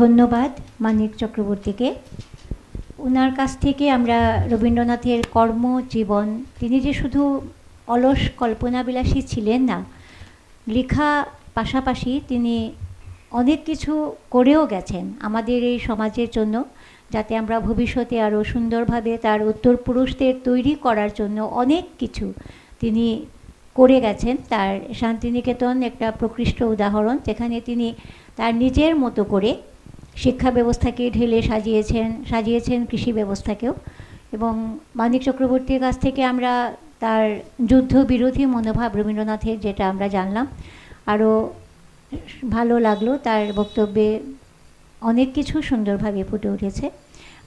ধন্যবাদ মানিক চক্রবর্তীকে। ওনার কাছ থেকে আমরা রবীন্দ্রনাথের কর্ম জীবন তিনি যে শুধু অলস কল্পনাবিলাসী ছিলেন না, লেখা পাশাপাশি তিনি অনেক কিছু করেও গেছেন আমাদের এই সমাজের জন্য, যাতে আমরা ভবিষ্যতে আরও সুন্দরভাবে তার উত্তর পুরুষদের তৈরি করার জন্য অনেক কিছু তিনি করে গেছেন। তার শান্তিনিকেতন একটা প্রকৃষ্ট উদাহরণ, যেখানে তিনি তার নিজের মতো করে শিক্ষা ব্যবস্থাকে ঢেলে সাজিয়েছেন সাজিয়েছেন কৃষি ব্যবস্থাকেও। এবং মানিক চক্রবর্তীর কাছ থেকে আমরা তার যুদ্ধ বিরোধী মনোভাব রবীন্দ্রনাথের যেটা আমরা জানলাম, আরও ভালো লাগল তার বক্তব্যে অনেক কিছু সুন্দরভাবে ফুটে উঠেছে।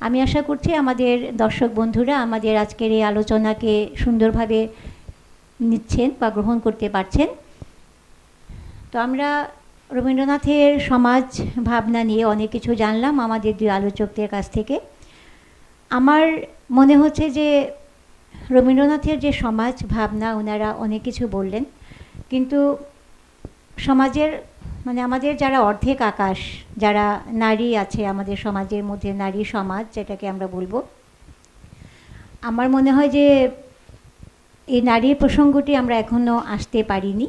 আমি আশা করছি আমাদের দর্শক বন্ধুরা আমাদের আজকের এই আলোচনাকে সুন্দরভাবে নিচ্ছেন বা গ্রহণ করতে পারছেন। তো আমরা রবীন্দ্রনাথের সমাজ ভাবনা নিয়ে অনেক কিছু জানলাম আমাদের দুই আলোচকদের কাছ থেকে। আমার মনে হচ্ছে যে রবীন্দ্রনাথের যে সমাজ ভাবনা ওনারা অনেক কিছু বললেন। কিন্তু সমাজের মানে আমাদের যারা অর্ধেক আকাশ, যারা নারী আছে, আমাদের সমাজের মধ্যে নারী সমাজ যেটাকে আমরা বলব, আমার মনে হয় যে এই নারীর প্রসঙ্গটি আমরা এখনও আসতে পারিনি।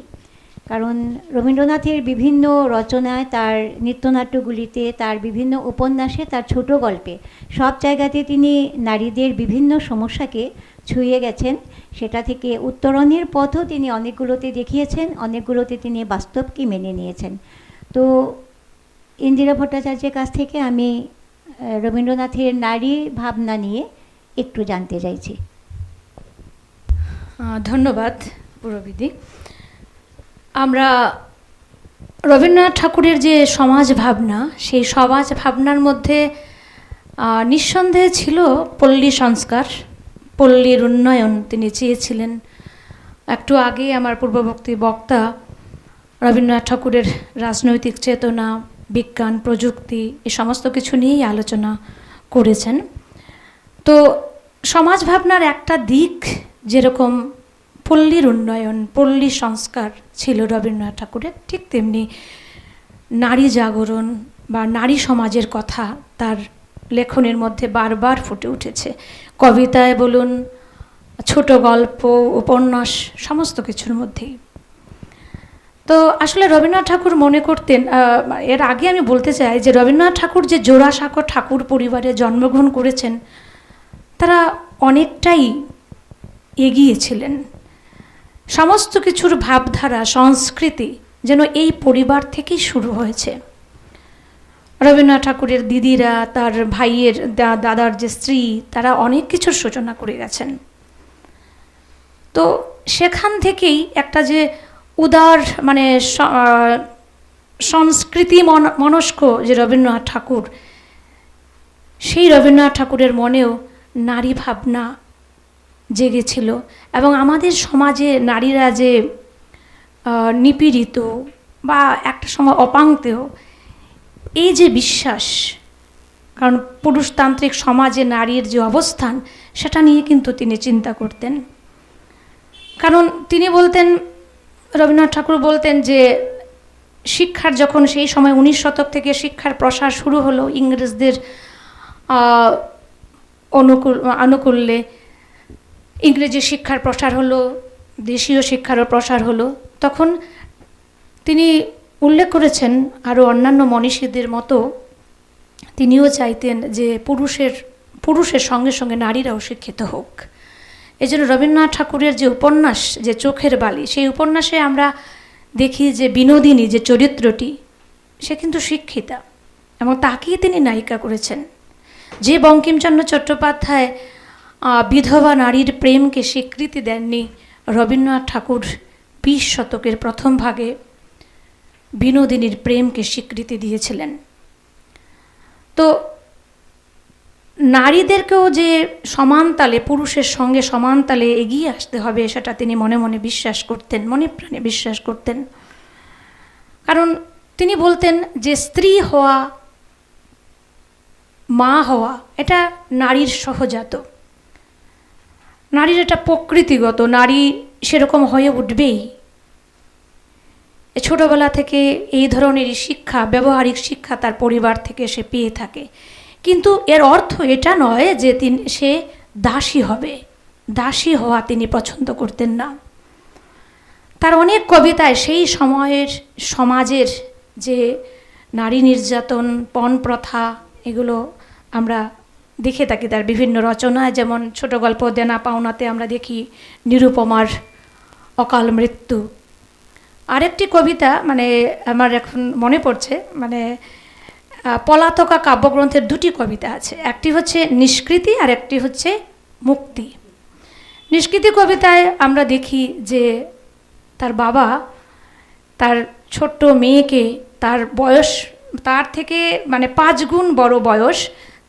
কারণ রবীন্দ্রনাথের বিভিন্ন রচনায় তার নৃত্যনাট্যগুলিতে, তার বিভিন্ন উপন্যাসে, তার ছোট গল্পে সব জায়গাতে তিনি নারীদের বিভিন্ন সমস্যাকে ছুঁয়ে গেছেন। সেটা থেকে উত্তরণের পথও তিনি অনেকগুলোতে দেখিয়েছেন, অনেকগুলোতে তিনি বাস্তবকে মেনে নিয়েছেন। তো ইন্দিরা ভট্টাচার্যের কাছ থেকে আমি রবীন্দ্রনাথের নারী ভাবনা নিয়ে একটু জানতে চাইছি। ধন্যবাদ পুরবিদি। আমরা রবীন্দ্রনাথ ঠাকুরের যে সমাজ ভাবনা, সেই সমাজ ভাবনার মধ্যে নিঃসন্দেহে ছিল পল্লী সংস্কার, পল্লীর উন্নয়ন তিনি চেয়েছিলেন। একটু আগে আমার পূর্ববর্তী বক্তা রবীন্দ্রনাথ ঠাকুরের রাজনৈতিক চেতনা, বিজ্ঞান, প্রযুক্তি, এ সমস্ত কিছু নিয়েই আলোচনা করেছেন। তো সমাজ ভাবনার একটা দিক যেরকম পল্লীর উন্নয়ন, পল্লী সংস্কার ছিল রবীন্দ্রনাথ ঠাকুরের। ঠিক তেমনি নারী জাগরণ বা নারী সমাজের কথা তার লেখনের মধ্যে বারবার ফুটে উঠেছে। কবিতায় বলুন, ছোট গল্প, উপন্যাস, সমস্ত কিছুর মধ্যেই। তো আসলে রবীন্দ্রনাথ ঠাকুর মনে করতেন এর আগে আমি বলতে চাই যে রবীন্দ্রনাথ ঠাকুর যে জোড়াসাঁকো ঠাকুর পরিবারে জন্মগ্রহণ করেছেন, তারা অনেকটাই এগিয়েছিলেন সমস্ত কিছুর ভাবধারা, সংস্কৃতি যেন এই পরিবার থেকেই শুরু হয়েছে। রবীন্দ্রনাথ ঠাকুরের দিদিরা, তার ভাইয়ের দাদার যে স্ত্রী, তারা অনেক কিছুর সূচনা করে গেছেন। তো সেখান থেকেই একটা যে উদার মানে সংস্কৃতি মন- মনস্ক যে রবীন্দ্রনাথ ঠাকুর, সেই রবীন্দ্রনাথ ঠাকুরের মনেও নারী ভাবনা জেগেছিল এবং আমাদের সমাজে নারীরা যে নিপীড়িত বা একটা সময় অপাঙ্ক্তেয় এই যে বিশ্বাস, কারণ পুরুষতান্ত্রিক সমাজে নারীর যে অবস্থান, সেটা নিয়ে কিন্তু তিনি চিন্তা করতেন। কারণ তিনি বলতেন, রবীন্দ্রনাথ ঠাকুর বলতেন যে, শিক্ষার যখন সেই সময় উনিশ শতক থেকে শিক্ষার প্রসার শুরু হলো, ইংরেজদের অনুকূল, আনুকূল্যে ইংরেজি শিক্ষার প্রসার হলো, দেশীয় শিক্ষারও প্রসার হলো। তখন তিনি উল্লেখ করেছেন আরও অন্যান্য মনীষীদের মতো, তিনিও চাইতেন যে পুরুষের পুরুষের সঙ্গে সঙ্গে নারীরাও শিক্ষিত হোক। এই জন্য রবীন্দ্রনাথ ঠাকুরের যে উপন্যাস, যে চোখের বালি, সেই উপন্যাসে আমরা দেখি যে বিনোদিনী যে চরিত্রটি, সে কিন্তু শিক্ষিতা। এবং তাকেই তিনি নায়িকা করেছেন। যে বঙ্কিমচন্দ্র চট্টোপাধ্যায় বিধবা নারীর প্রেমকে স্বীকৃতি দেননি রবীন্দ্রনাথ ঠাকুর বিশ শতকের প্রথম ভাগে বিনোদিনীর প্রেমকে স্বীকৃতি দিয়েছিলেন। তো নারীদেরকেও যে সমানতালে পুরুষের সঙ্গে সমানতালে এগিয়ে আসতে হবে, সেটা তিনি মনে মনে বিশ্বাস করতেন, মনে প্রাণে বিশ্বাস করতেন। কারণ তিনি বলতেন যে স্ত্রী হওয়া, মা হওয়া, এটা নারীর সহজাত। নারীর এটা প্রকৃতিগত, নারী সেরকম হয়ে উঠবেই। ছোটোবেলা থেকে এই ধরনেরই শিক্ষা, ব্যবহারিক শিক্ষা তার পরিবার থেকে সে পেয়ে থাকে। কিন্তু এর অর্থ এটা নয় যে তিনি, সে দাসী হবে। দাসী হওয়া তিনি পছন্দ করতেন না। তার অনেক কবিতায় সেই সময়ের সমাজের যে নারী নির্যাতন, পণ প্রথা, এগুলো আমরা দেখে থাকি তার বিভিন্ন রচনায় যেমন ছোট গল্প, দেনা পাওনাতে আমরা দেখি নিরুপমার অকাল মৃত্যু। আরেকটি কবিতা মানে আমার এখন মনে পড়ছে মানে পলাতকা কাব্যগ্রন্থের দুটি কবিতা আছে। একটি হচ্ছে নিষ্কৃতি আর একটি হচ্ছে মুক্তি। নিষ্কৃতি কবিতায় আমরা দেখি যে তার বাবা তার ছোট্ট মেয়েকে তার বয়স, তার থেকে মানে পাঁচ গুণ বড় বয়স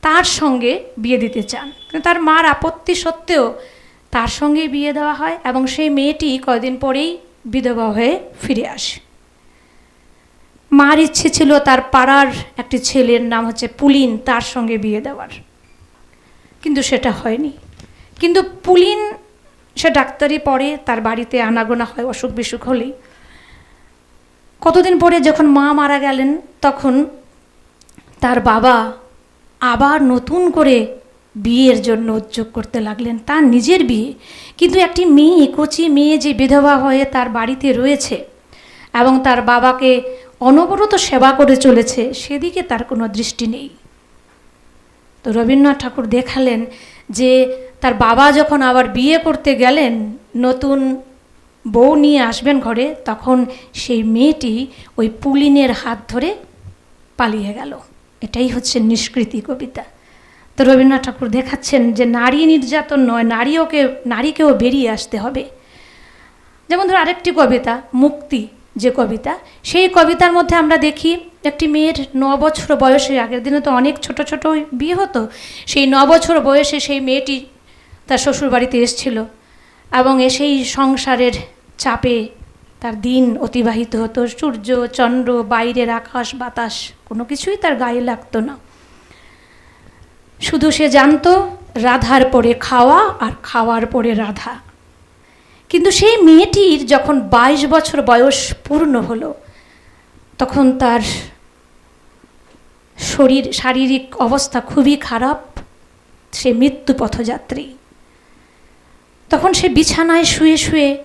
তার সঙ্গে বিয়ে দিতে চান। তার মার আপত্তি সত্ত্বেও তার সঙ্গেই বিয়ে দেওয়া হয় এবং সেই মেয়েটি কয়দিন পরেই বিধবা হয়ে ফিরে আসে। মার ইচ্ছে ছিল তার পাড়ার একটি ছেলের নাম হচ্ছে পুলিন তার সঙ্গে বিয়ে দেওয়ার। কিন্তু সেটা হয়নি। কিন্তু পুলিন, সে ডাক্তারি পড়ে, তার বাড়িতে আনাগোনা হয়, অসুখ বিসুখ হলেই। কতদিন পরে যখন মা মারা গেলেন, তখন তার বাবা আবার নতুন করে বিয়ের জন্য উদ্যোগ করতে লাগলেন তার নিজের বিয়ে। কিন্তু একটি মেয়ে, কচি মেয়ে যে বিধবা হয়ে তার বাড়িতে রয়েছে এবং তার বাবাকে অনবরত সেবা করে চলেছে, সেদিকে তার কোনো দৃষ্টি নেই। তো রবীন্দ্রনাথ ঠাকুর দেখালেন যে তার বাবা যখন আবার বিয়ে করতে গেলেন, নতুন বউ নিয়ে আসবেন ঘরে, তখন সেই মেয়েটি ওই পুলিনের হাত ধরে পালিয়ে গেল। এটাই হচ্ছে নিষ্কৃতি কবিতা। তো রবীন্দ্রনাথ ঠাকুর দেখাচ্ছেন যে নারী নির্যাতন নয়, নারীওকে, নারীকেও বেরিয়ে আসতে হবে। যেমন ধর আরেকটি কবিতা, মুক্তি যে কবিতা, সেই কবিতার মধ্যে আমরা দেখি একটি মেয়ের ন বছর বয়সে, আগের দিনে তো অনেক ছোট ছোট বিয়ে হতো, সেই ন বছর বয়সে সেই মেয়েটি তার শ্বশুর বাড়িতে এসেছিল এবং এসেই সংসারের চাপে তার দিন অতিবাহিত হতো। সূর্য, চন্দ্র, বাইরের আকাশ, বাতাস, কোনো কিছুই তার গায়ে লাগতো না। শুধু সে জানতো, রাধার পরে খাওয়া আর খাওয়ার পরে রাধা। কিন্তু সেই মেয়েটির যখন বাইশ বছর বয়স পূর্ণ হলো, তখন তার শরীর, শারীরিক অবস্থা খুবই খারাপ। সে মৃত্যু পথযাত্রী। তখন সে বিছানায় শুয়ে শুয়ে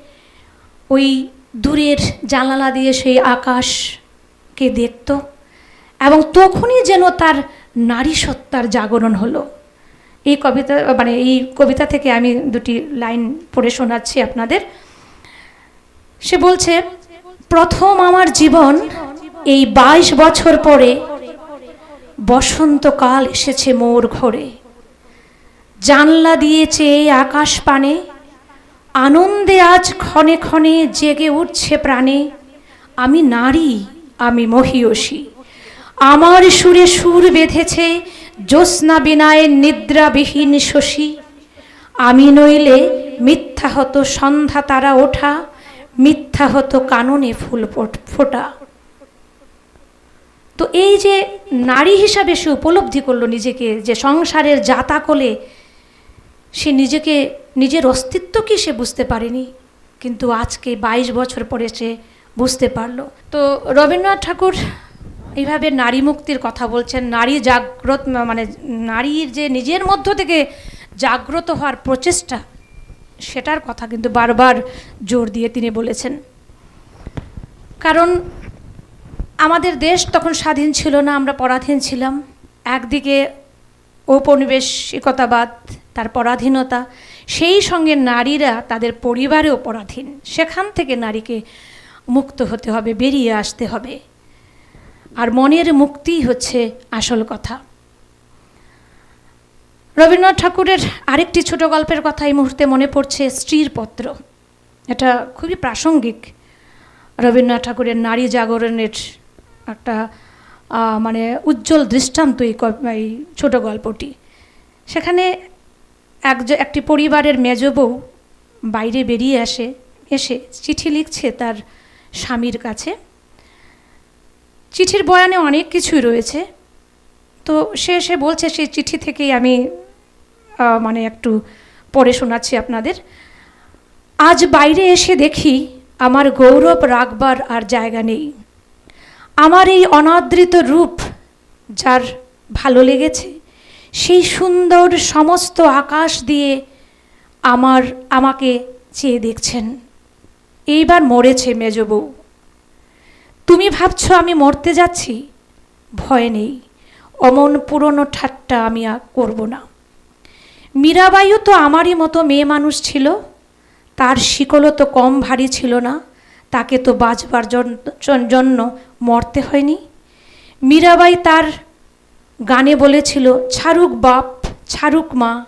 ওই দূরের জানালা দিয়ে সেই আকাশকে দেখত এবং তখনই যেন তার নারী সত্তার জাগরণ হলো। এই কবিতা মানে এই কবিতা থেকে আমি দুটি লাইন পড়ে শোনাচ্ছি আপনাদের। সে বলছে, প্রথম আমার জীবন এই বাইশ বছর পরে বসন্তকাল এসেছে মোর ঘরে। জানলা দিয়ে চেয়ে আকাশ পানে আনন্দে আজ ক্ষণে ক্ষণে জেগে উঠছে প্রাণে। আমি নারী, আমি মহিয়সী। আমার সুরে সুর বেঁধেছে জ্যোৎস্না বিনায়ের নিদ্রাবিহীন শশী। আমি নইলে মিথ্যা হতো সন্ধ্যা তারা ওঠা, মিথ্যা হতো কাননে ফুল ফোট- তো এই যে নারী হিসাবে সে উপলব্ধি করল নিজেকে, যে সংসারের জাতাকলে সে নিজেকে, নিজের অস্তিত্ব কি সে বুঝতে পারেনি। কিন্তু আজকে বাইশ বছর পরে সে বুঝতে পারল। তো রবীন্দ্রনাথ ঠাকুর এইভাবে নারী মুক্তির কথা বলছেন, নারী জাগ্রত মানে নারীর যে নিজের মধ্য থেকে জাগ্রত হওয়ার প্রচেষ্টা, সেটার কথা কিন্তু বারবার জোর দিয়ে তিনি বলেছেন। কারণ আমাদের দেশ তখন স্বাধীন ছিল না, আমরা পরাধীন ছিলাম। একদিকে ঔপনিবেশিকতাবাদ, তার পরাধীনতা, সেই সঙ্গে নারীরা তাদের পরিবারেও পরাধীন। সেখান থেকে নারীকে মুক্ত হতে হবে, বেরিয়ে আসতে হবে। আর মনের মুক্তিই হচ্ছে আসল কথা। রবীন্দ্রনাথ ঠাকুরের আরেকটি ছোট গল্পের কথা এই মুহূর্তে মনে পড়ছে, স্ত্রীর পত্র। এটা খুবই প্রাসঙ্গিক। রবীন্দ্রনাথ ঠাকুরের নারী জাগরণের একটা মানে উজ্জ্বল দৃষ্টান্ত এই এই ছোট গল্পটি। সেখানে এক একটি পরিবারের মেজ বউ বাইরে বেরিয়ে আসে, এসে চিঠি লিখছে তার স্বামীর কাছে। চিঠির বয়ানে অনেক কিছুই রয়েছে। তো সে সে বলছে সেই চিঠি থেকেই আমি মানে একটু পড়ে শোনাচ্ছি আপনাদের। আজ বাইরে এসে দেখি আমার গৌরব রাখবার আর জায়গা নেই। আমার এই অনাদৃত রূপ যার ভালো লেগেছে, সেই সুন্দর সমস্ত আকাশ দিয়ে আমার, আমাকে চেয়ে দেখছেন। এইবার মরেছে মেজবউ তুমি ভাবছ আমি মরতে যাচ্ছি? ভয় নেই। অমন পুরনো ঠাট্টা আমি আর করব না। মীরাবাইও তো আমারই মতো মেয়ে মানুষ ছিল। তার শিকলও তো কম ভারী ছিল না। তাকে তো বাঁচবার জন- জন্য মরতে হয়নি। মীরাবাই তার গানে বলেছিল, ছাড়ুক বাপ, ছাড়ুক মা,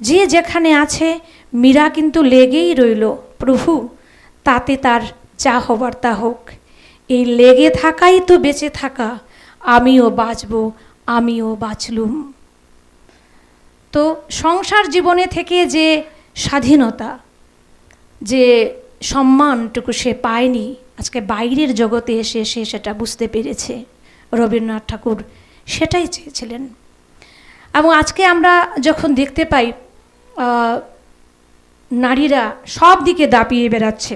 যে যেখানে আছে, মীরা কিন্তু লেগেই রইল। প্রভু, তাতে তার যা হবার তা হোক। এই লেগে থাকাই তো বেঁচে থাকা, আমিও বাঁচব, আমিও বাঁচলুম। তো সংসার জীবনে থেকে যে স্বাধীনতা, যে সম্মানটুকু সে পায়নি। আজকে বাইরের জগতে এসে সে সেটা বুঝতে পেরেছে। রবীন্দ্রনাথ ঠাকুর সেটাই চেয়েছিলেন। এবং আজকে আমরা যখন দেখতে পাই নারীরা সব দিকে দাপিয়ে বেড়াচ্ছে।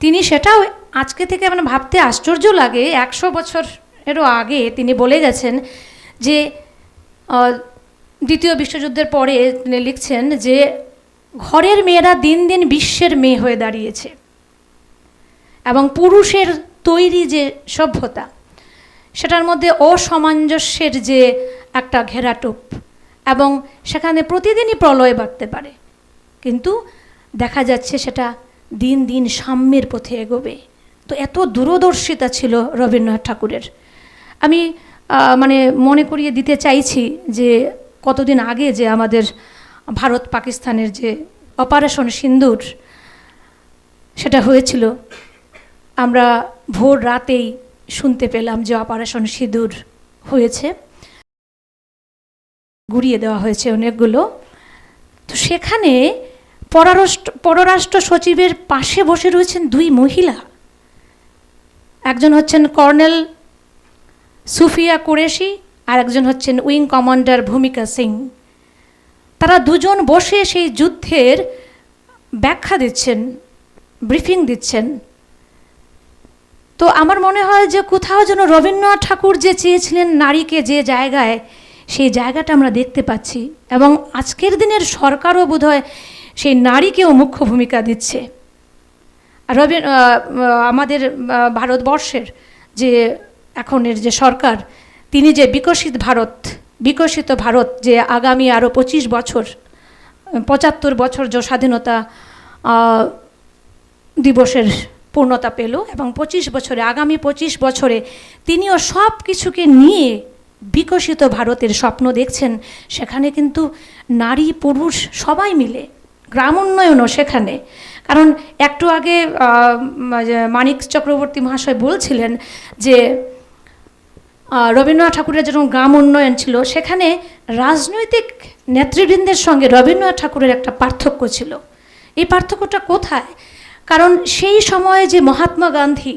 তিনি সেটাও আজকে থেকে মানে ভাবতে আশ্চর্য লাগে। একশো বছরেরও আগে তিনি বলে গেছেন যে দ্বিতীয় বিশ্বযুদ্ধের পরে তিনি লিখছেন যে ঘরের মেয়েরা দিন দিন বিশ্বের মেয়ে হয়ে দাঁড়িয়েছে। এবং পুরুষের তৈরি যে সভ্যতা, সেটার মধ্যে অসামঞ্জস্যের যে একটা ঘেরাটোপ, এবং সেখানে প্রতিদিনই প্রলয় বাড়তে পারে। কিন্তু দেখা যাচ্ছে সেটা দিন দিন সাম্যের পথে এগোবে। তো এত দূরদর্শিতা ছিল রবীন্দ্রনাথ ঠাকুরের। আমি মানে মনে করিয়ে দিতে চাইছি যে কতদিন আগে যে আমাদের ভারত পাকিস্তানের যে অপারেশন সিন্দুর, সেটা হয়েছিল। আমরা ভোর রাতেই শুনতে পেলাম যে অপারেশন সিঁদুর হয়েছে। গুড়িয়ে দেওয়া হয়েছে অনেকগুলো। তো সেখানে পররাষ্ট্র পররাষ্ট্র সচিবের পাশে বসে রয়েছেন দুই মহিলা। একজন হচ্ছেন কর্নেল সুফিয়া কুরেশি আর একজন হচ্ছেন উইং কমান্ডার ভূমিকা সিং। তারা দুজন বসে সেই যুদ্ধের ব্যাখ্যা দিচ্ছেন, ব্রিফিং দিচ্ছেন। তো আমার মনে হয় যে কোথাও যেন রবীন্দ্রনাথ ঠাকুর যে চেয়েছিলেন নারীকে যে জায়গায়, সেই জায়গাটা আমরা দেখতে পাচ্ছি এবং আজকের দিনের সরকারও বোধহয় সেই নারীকেও মুখ্য ভূমিকা দিচ্ছে। রবি আমাদের ভারতবর্ষের যে এখনের যে সরকার, তিনি যে বিকশিত ভারত বিকশিত ভারত যে আগামী আরও পঁচিশ বছর, পঁচাত্তর বছর যে স্বাধীনতা দিবসের পূর্ণতা পেল এবং পঁচিশ বছরে, আগামী পঁচিশ বছরে তিনিও সব কিছুকে নিয়ে বিকশিত ভারতের স্বপ্ন দেখছেন। সেখানে কিন্তু নারী, পুরুষ সবাই মিলে, গ্রাম উন্নয়নও সেখানে। কারণ একটু আগে মানিক চক্রবর্তী মহাশয় বলছিলেন যে রবীন্দ্রনাথ ঠাকুরের যেরকম গ্রাম উন্নয়ন ছিল, সেখানে রাজনৈতিক নেতৃবৃন্দের সঙ্গে রবীন্দ্রনাথ ঠাকুরের একটা পার্থক্য ছিল। এই পার্থক্যটা কোথায়? কারণ সেই সময়ে যে মহাত্মা গান্ধী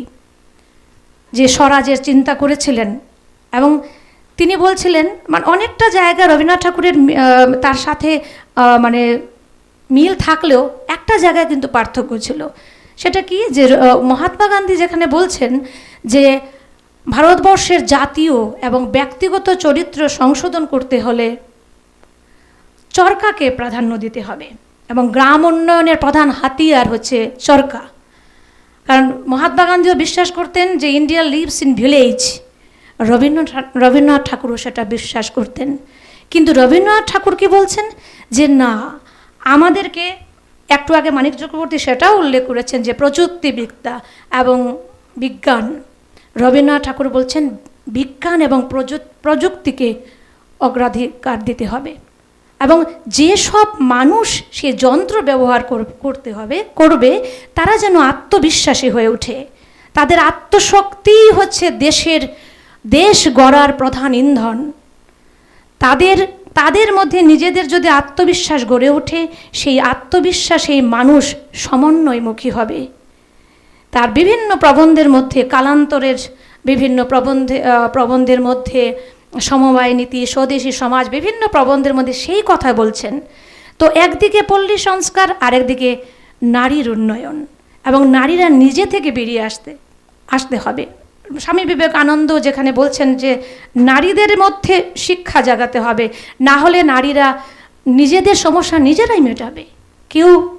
যে স্বরাজের চিন্তা করেছিলেন এবং তিনি বলছিলেন মানে অনেকটা জায়গা রবীন্দ্রনাথ ঠাকুরের তার সাথে মানে মিল থাকলেও একটা জায়গায় কিন্তু পার্থক্য ছিল। সেটা কি? যে মহাত্মা গান্ধী যেখানে বলছেন যে ভারতবর্ষের জাতীয় এবং ব্যক্তিগত চরিত্র সংশোধন করতে হলে চরকাকে প্রাধান্য দিতে হবে এবং গ্রাম উন্নয়নের প্রধান হাতিয়ার হচ্ছে চরকা। কারণ মহাত্মা গান্ধীও বিশ্বাস করতেন যে India lives in village Rabindranath Rabindranath ঠাকুরও সেটা বিশ্বাস করতেন। কিন্তু রবীন্দ্রনাথ ঠাকুর কি বলছেন? যে না, আমাদেরকে একটু আগে মানিক চক্রবর্তী সেটাও উল্লেখ করেছেন যে প্রযুক্তিবিদ্যা এবং বিজ্ঞান রবীন্দ্রনাথ ঠাকুর বলছেন, বিজ্ঞান এবং প্রযু- প্রযুক্তিকে অগ্রাধিকার দিতে হবে এবং যেসব মানুষ সে যন্ত্র ব্যবহার কর- করতে হবে, করবে, তারা যেন আত্মবিশ্বাসী হয়ে ওঠে। তাদের আত্মশক্তিই হচ্ছে দেশের, দেশ গড়ার প্রধান ইন্ধন। তাদের তাদের মধ্যে নিজেদের যদি আত্মবিশ্বাস গড়ে ওঠে, সেই আত্মবিশ্বাসেই মানুষ সমন্বয়মুখী হবে। তার বিভিন্ন প্রবন্ধের মধ্যে, কালান্তরের বিভিন্ন প্রবন্ধে প্রবন্ধের মধ্যে, সমবায় নীতি, স্বদেশী সমাজ, বিভিন্ন প্রবন্ধের মধ্যে সেই কথা বলছেন। তো একদিকে পল্লী সংস্কার, আরেকদিকে নারীর উন্নয়ন। এবং নারীরা নিজে থেকে বেরিয়ে আসতে আসতে হবে। স্বামী বিবেকানন্দ যেখানে বলছেন যে, নারীদের মধ্যে শিক্ষা জাগাতে হবে। না হলে নারীরা নিজেদের সমস্যা নিজেরাই মেটাবে। কেউ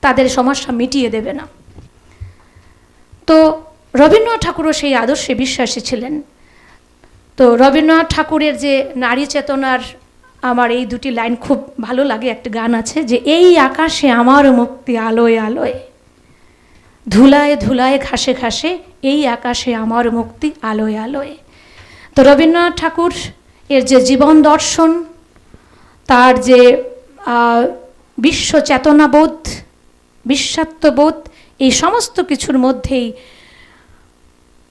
তাদের সমস্যা মিটিয়ে দেবে না। তো রবীন্দ্রনাথ ঠাকুরও সেই আদর্শে বিশ্বাসী ছিলেন। তো রবীন্দ্রনাথ ঠাকুরের যে নারী চেতনার আমার এই দুটি লাইন খুব ভালো লাগে, একটা গান আছে যে, এই আকাশে আমার মুক্তি আলোয় আলোয়, ধুলায় ধুলায় ঘাসে ঘাসে, এই আকাশে আমার মুক্তি আলোয় আলোয়। তো রবীন্দ্রনাথ ঠাকুর এর যে জীবন দর্শন, তার যে বিশ্ব চেতনাবোধ বিশ্বাত্মবোধ এই সমস্ত কিছুর মধ্যেই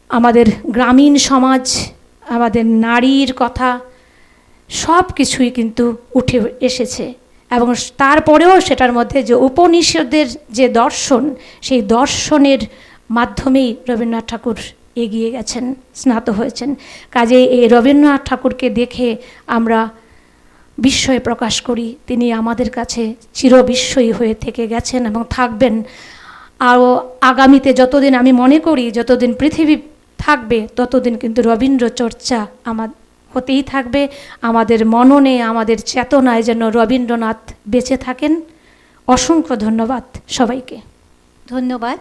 আমাদের গ্রামীণ সমাজ, আমাদের নারীর কথা সব কিছুই কিন্তু উঠে এসেছে। এবং তারপরেও সেটার মধ্যে যে উপনিষদের যে দর্শন, সেই দর্শনের মাধ্যমেই রবীন্দ্রনাথ ঠাকুর এগিয়ে গেছেন, স্নাত হয়েছেন। কাজে এই রবীন্দ্রনাথ ঠাকুরকে দেখে আমরা বিস্ময় প্রকাশ করি। তিনি আমাদের কাছে চিরবিস্ময়ী হয়ে থেকে গেছেন এবং থাকবেন আরও আগামীতে যতদিন আমি মনে করি যতদিন পৃথিবী থাকবে, ততদিন কিন্তু রবীন্দ্র চর্চা আমার হতেই থাকবে। আমাদের মননে, আমাদের চেতনায় যেন রবীন্দ্রনাথ বেঁচে থাকেন। অসংখ্য ধন্যবাদ সবাইকে। ধন্যবাদ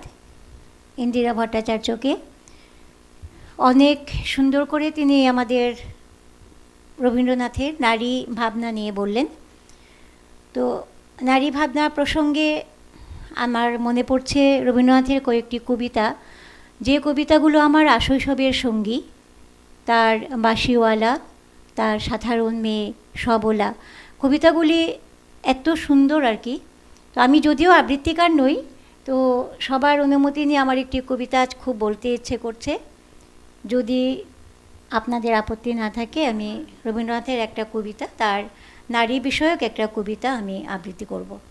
ইন্দিরা ভট্টাচার্যকে। অনেক সুন্দর করে তিনি আমাদের রবীন্দ্রনাথের নারী ভাবনা নিয়ে বললেন। তো নারী ভাবনা প্রসঙ্গে আমার মনে পড়ছে রবীন্দ্রনাথের কয়েকটি কবিতা। যে কবিতাগুলো আমার আশৈশবের সঙ্গী, তার বাঁশিওয়ালা, তার সাধারণ মেয়ে সবলা, কবিতাগুলি এত সুন্দর আর কি। তো আমি যদিও আবৃত্তিকার নই, তো সবার অনুমতি নিয়ে আমার একটি কবিতা আজ খুব বলতে ইচ্ছে করছে। যদি আপনাদের আপত্তি না থাকে, আমি রবীন্দ্রনাথের একটা কবিতা, তার নারী বিষয়ক একটা কবিতা আমি আবৃত্তি করব।